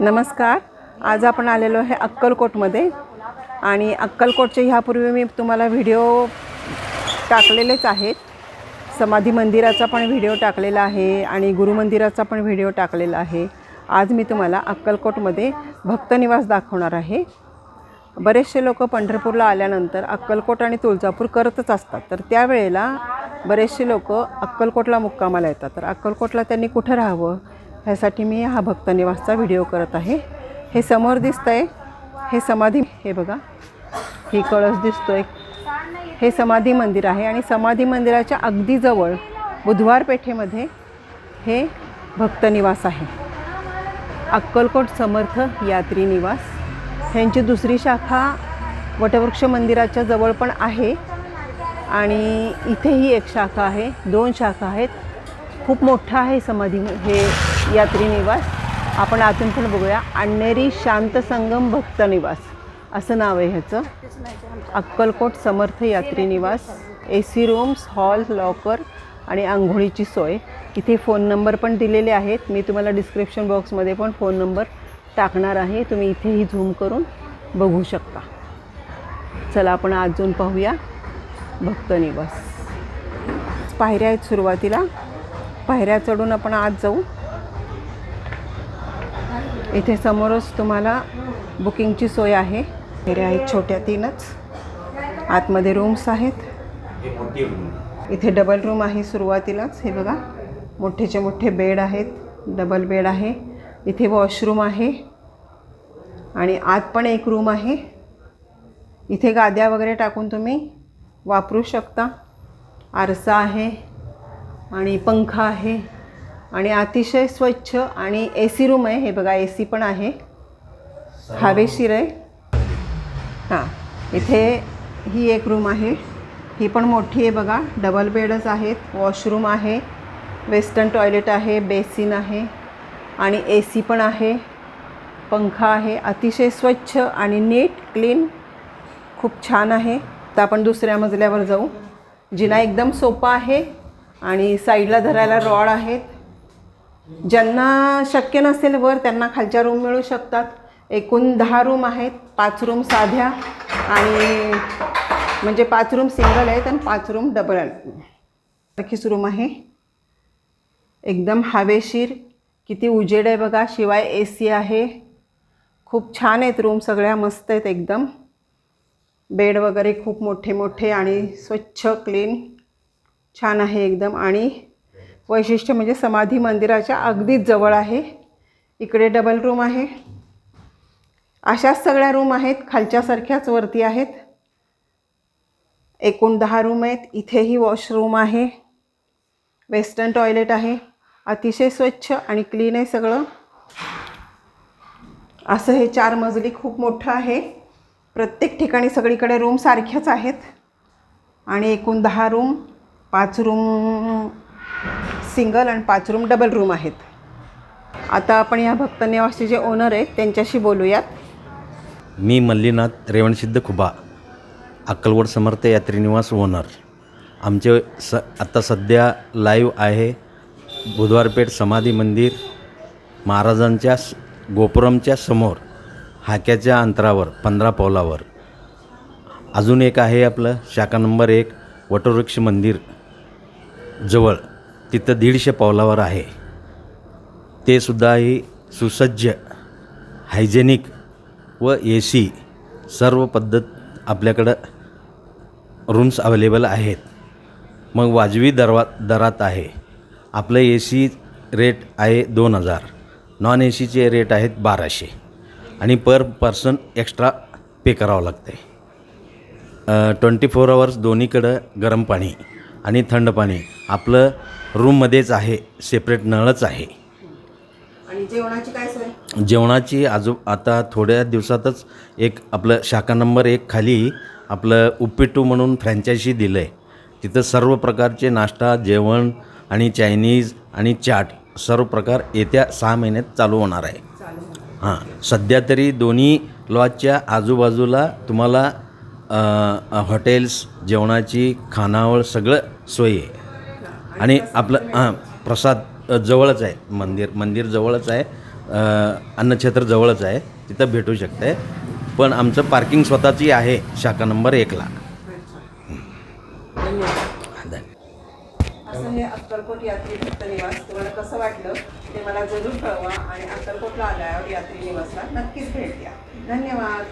नमस्कार. आज आपण आलेलो आहे अक्कलकोटमध्ये. आणि अक्कलकोटचे ह्यापूर्वी मी तुम्हाला व्हिडिओ टाकलेलेच आहेत. समाधी मंदिराचा पण व्हिडिओ टाकलेला आहे आणि गुरुमंदिराचा पण व्हिडिओ टाकलेला आहे. आज मी तुम्हाला अक्कलकोटमध्ये भक्तनिवास दाखवणार आहे. बरेचसे लोक पंढरपूरला आल्यानंतर अक्कलकोट आणि तुळजापूर करतच असतात. तर त्यावेळेला बरेचसे लोक अक्कलकोटला मुक्कामाला येतात. तर अक्कलकोटला त्यांनी कुठं राहावं? ह्यासाठी मी हा भक्तनिवासचा व्हिडिओ करत आहे. हे समोर दिसतं आहे हे समाधी हे बघा. ही कळस दिसतोय. हे समाधी मंदिर आहे आणि समाधी मंदिराच्या अगदी जवळ बुधवार पेठेमध्ये हे भक्तनिवास आहे. अक्कलकोट समर्थ यात्री निवास. ह्यांची दुसरी शाखा वटवृक्ष मंदिराच्या जवळ पण आहे. आणि इथेही एक शाखा आहे. दोन शाखा आहेत. खूप मोठा आहे समाधी हे यात्री निवास. आपण आतून पण बघूया. अण्णेरी शांत संगम भक्त निवास. असं नाव आहे ह्याचं. अक्कलकोट समर्थ यात्री निवास. A C rooms hall locker आणि आंघोळीची सोय. इथे फोन नंबर पण दिलेले आहेत. मी तुम्हाला डिस्क्रिप्शन बॉक्समध्ये पण फोन नंबर टाकणार आहे. तुम्ही इथेही झूम करून बघू शकता. चला आपण अजून पाहूया. भक्त निवास. पायऱ्या आहेत सुरुवातीला. पायऱ्या चढून आपण आत जाऊ. इथे समोरच तुम्हाला बुकिंगची सोय आहे. पायऱ्या आहेत छोट्या तीनच. आतमध्ये रूम्स आहेत. इथे डबल रूम आहे सुरुवातीलाच. हे बघा मोठेचे मोठे बेड आहेत. डबल बेड आहे. इथे वॉशरूम आहे. आणि आत पण एक रूम आहे. इथे गाद्या वगैरे टाकून तुम्ही वापरू शकता. आरसा आहे. आणि पंखा आहे. आणि अतिशय स्वच्छ आणि ए सी रूम आहे. हे बघा ए सी पण आहे. हवेशीर आहे हां इथे ही एक रूम आहे. ही पण मोठी आहे बघा. डबल बेडच आहेत. वॉशरूम आहे. वेस्टर्न टॉयलेट आहे. बेसिन आहे. आणि ए सी पण आहे. पंखा आहे. अतिशय स्वच्छ आणि नीट क्लीन खूप छान आहे. तर आपण दुसऱ्या मजल्यावर जाऊ. जिना एकदम सोपा आहे. आणि साईडला धरायला रॉड आहेत. ज्यांना शक्य नसेल वर त्यांना खालच्या रूम मिळू शकतात. एकूण दहा रूम आहेत. पाच रूम साध्या आणि म्हणजे पाच रूम सिंगल आहेत आणि पाच रूम डबल सारखीच रूम आहे. एकदम हवेशीर किती उजेड आहे बघा. शिवाय ए सी आहे. खूप छान आहेत रूम सगळ्या. मस्त आहेत एकदम. बेड वगैरे खूप मोठे मोठे आणि स्वच्छ क्लीन छान आहे एकदम. आणि वैशिष्ट्य म्हणजे समाधी मंदिराच्या अगदीच जवळ आहे. इकडे डबल रूम आहे. अशाच सगळ्या रूम आहेत खालच्यासारख्याच वरती आहेत. एकूण दहा रूम आहेत. इथेही वॉशरूम आहे. वेस्टर्न टॉयलेट आहे. अतिशय स्वच्छ आणि क्लीन आहे सगळं. असं हे चार मजली खूप मोठं आहे. प्रत्येक ठिकाणी सगळीकडे रूम सारख्याच आहेत. आणि एकूण दहा रूम पाच रूम सिंगल आणि पाच रूम डबल रूम आहेत. आता आपण या भक्त निवासचे जे ओनर आहेत त्यांच्याशी बोलूयात. मी मल्लीनाथ रेवणसिद्ध खुबा अक्कलवड समर्थ यात्रीनिवास ओनर. आमचे स आत्ता सध्या लाईव्ह आहे बुधवारपेठ समाधी मंदिर महाराजांच्या गोपुरमच्या समोर हाक्याच्या अंतरावर पंधरा पावलावर. अजून एक आहे आपलं शाखा नंबर एक वटवृक्ष मंदिर जवळ. तिथं दीडशे पावलावर आहे. ते सुद्धा ही सुसज्ज हायजेनिक व ए सी सर्व पद्धत आपल्याकडं रूम्स अवेलेबल आहेत. मग वाजवी दरवा दरात आहे. आपलं ए सी रेट आहे दोन हजार. नॉन ए सीचे रेट आहेत बाराशे. आणि पर पर्सन एक्स्ट्रा पे करावं लागते ट्वेंटी फोर आवर्स दोन्हीकडं गरम पाणी आणि थंड पाणी. आपलं रूममध्येच आहे सेपरेट नळच आहे. आणि जेवणाची काय सोय? जेवणाची आजू आता थोड्या दिवसातच एक आपलं शाखा नंबर एक खाली आपलं उप्पिटू म्हणून फ्रँचायझी दिलं आहे तिथं सर्व प्रकारचे नाश्ता जेवण आणि चायनीज आणि चाट सर्व प्रकार येत्या सहा महिन्यात चालू होणार आहे. हां सध्या तरी दोन्ही लॉजच्या आजूबाजूला तुम्हाला अ, हॉटेल्स जेवणाची खानावळ सगळं सोय आहे. आणि आपलं हां प्रसाद जवळच आहे मंदिर मंदिर जवळच आहे अन्नक्षेत्र जवळच आहे तिथं भेटू शकते. पण आमचं पार्किंग स्वतःची आहे शाखा नंबर एकला धन्यवाद. असं हे अक्कलकोट यात्री भक्त निवास तुम्हाला कसं वाटलं ते मला जरूर कळवा आणि अक्कलकोटला आल्यावर यात्री निवासला नक्कीच भेट द्या. धन्यवाद.